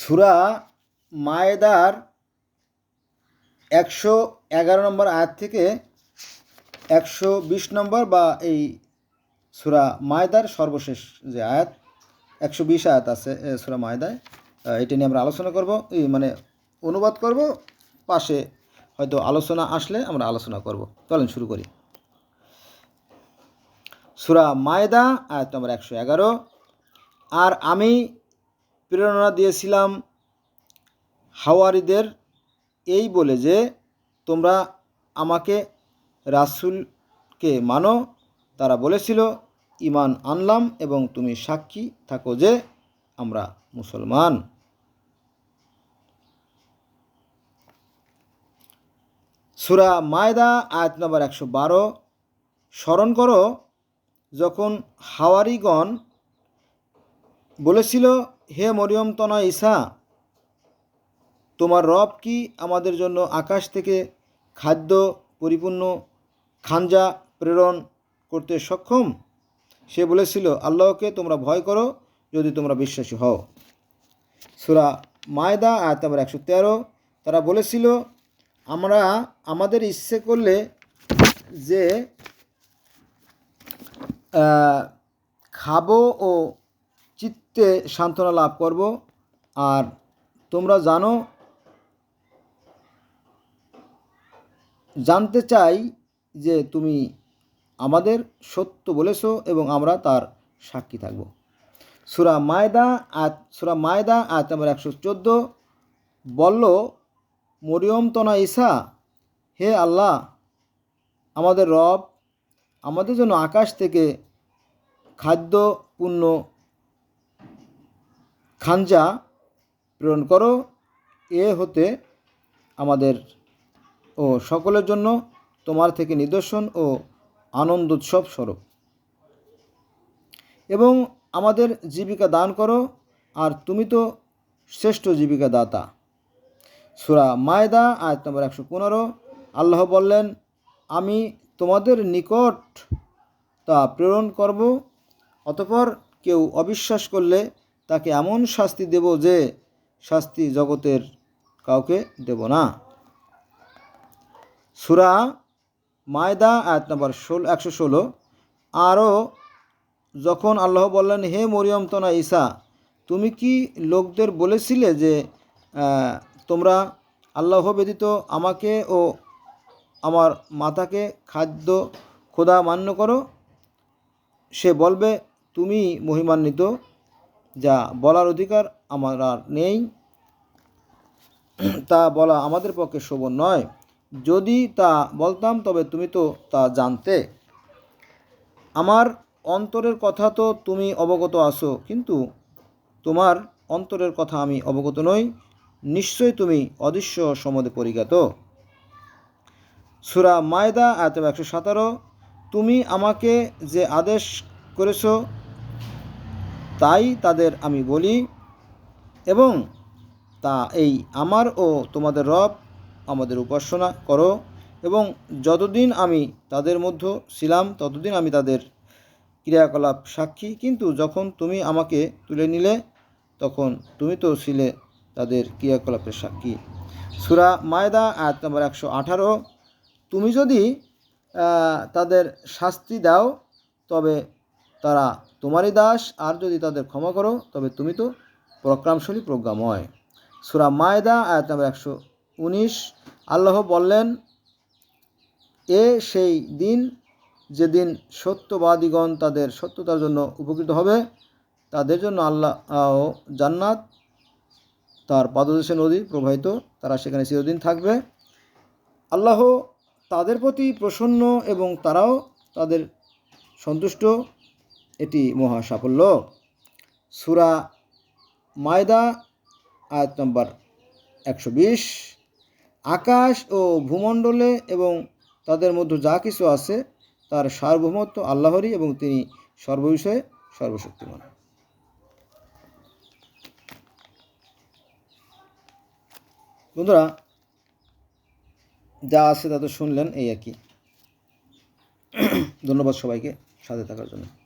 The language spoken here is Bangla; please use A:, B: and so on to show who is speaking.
A: সুরা মায়েদার একশো এগারো নম্বর আয়াত থেকে একশো বিশ নম্বর বা এই সুরা মায়দার সর্বশেষ যে আয়াত, একশো বিশ আয়াত আছে সুরা মায়দায়। এটা নিয়ে আমরা আলোচনা করব মানে অনুবাদ করব, পাশে হয়তো আলোচনা আসলে আমরা আলোচনা করব। চলেন শুরু করি। সুরা মায়দা, আয়াত নম্বর একশো এগারো, আর আমি প্রেরণা দিয়েছিলাম হাওয়ারিদের এই বলে যে, তোমরা আমাকে রাসুলকে মানো। তারা বলেছিল ইমান আনলাম এবং তুমি সাক্ষী থাকো যে আমরা মুসলমান। সুরা মায়দা, আয়াত নম্বর একশো বারো, স্মরণ করো, যখন হাওয়ারিগণ বলেছিল হে মরিয়ম তনা ঈসা তোমার রব কি আমাদের জন্য আকাশ থেকে খাদ্য পরিপূর্ণ, খাঞ্জা প্রেরণ করতে সক্ষম? সে বলেছিল, আল্লাহকে তোমরা ভয় করো যদি তোমরা বিশ্বাসী হও। সুরা মায়দা, আয়াত নম্বর একশো তেরো, তারা বলেছিল, আমরা আমাদের ইচ্ছে করলে যে খাব ও চিত্তে সান্ত্বনা লাভ করব। আর তোমরা জানো, জানতে চাই যে তুমি আমাদের সত্য বলেছ এবং আমরা তার সাক্ষী থাকব। সুরা মায়দা আয়াত, সুরা মায়দা আয়াত নম্বর একশো চোদ্দ, বলল, মরিয়ম তনা ঈসা, হে আল্লাহ, আমাদের রব আমাদের জন্য আকাশ থেকে খাদ্য পূর্ণ খাঞ্জা প্রেরণ করো। এ হতে আমাদের ও সকলের জন্য তোমার থেকে নিদর্শন ও আনন্দ উৎসব স্বরূপ। এবং আমাদের জীবিকা দান করো, আর তুমি তো শ্রেষ্ঠ জীবিকা দাতা সুরা মায়দা, আয়াত নম্বর একশো পনেরো। আল্লাহ বললেন, আমি তোমাদের নিকট তা প্রেরণ করব, অতপর কেউ অবিশ্বাস করলে তাকে এমন শাস্তি দেব যে শাস্তি জগতের কাউকে দেব না। সুরা মায়দা, আয়াত নম্বর ষোলো, একশো ষোলো। আরও যখন আল্লাহ বললেন, হে মরিয়ম তনা ঈসা, তুমি কি লোকদের বলেছিলে যে তোমরা আল্লাহ ব্যতীত আমাকে ও আমার মাতাকে খাদ্য খোদা মান্য করো? সে বলবে, তুমি মহিমান্বিত যা বলার অধিকার আমার আর নেই। তা বলা আমাদের পক্ষে শোভন নয়। যদি তা বলতাম, তবে তুমি তো তা জানতে। আমার অন্তরের কথা তো তুমি অবগত আছো, কিন্তু তোমার অন্তরের কথা আমি অবগত নই। নিশ্চয়ই তুমি অদৃশ্য সম্বন্ধে পরিজ্ঞাত। সুরা মায়দা, আয়ত একশো সতেরো, তুমি আমাকে যে আদেশ করেছ তাই তাদের আমি বলি, এবং তা এই আমার ও তোমাদের রব আমাদের উপাসনা করো, এবং যতদিন আমি তাদের মধ্যে ছিলাম, ততদিন আমি তাদের ক্রিয়াকলাপ সাক্ষী। কিন্তু যখন তুমি আমাকে তুলে নিলে, তখন তুমি তো ছিলে তাদের ক্রিয়াকলাপের সাক্ষী। সুরা মায়দা, আয়াত নম্বর একশো আঠারো, তুমি যদি তাদের শাস্তি দাও, তবে তারা তোমারই দাস, আর যদি তাদের ক্ষমা করো, তবে তুমি তো পরাক্রমশালী প্রজ্ঞাময়। সুরা মায়দা, আয়াত নম্বর একশো উনিশ, আল্লাহ বললেন, এ সেই দিন যেদিন সত্যবাদীগণ তাদের সত্যতার জন্য উপকৃত হবে, তাদের জন্য আল্লাহ ও জান্নাত, তার পাদদেশে নদী প্রবাহিত, তারা সেখানে চিরদিন থাকবে। আল্লাহ তাদের প্রতি প্রসন্ন এবং তারাও তাদের সন্তুষ্ট। এটি মহা সাফল্য সুরা মায়দা, আয়াত নম্বর একশো বিশ। আকাশ ও ভূমণ্ডলে এবং তাদের মধ্যে যা কিছু আছে, তার সার্বভৌমত্ব আল্লাহরই এবং তিনি সর্ববিষয়ে সর্বশক্তিমান। বন্ধুরা, যা আছে তা তো শুনলেন, এই আর কি। ধন্যবাদ সবাইকে সাথে থাকার জন্য।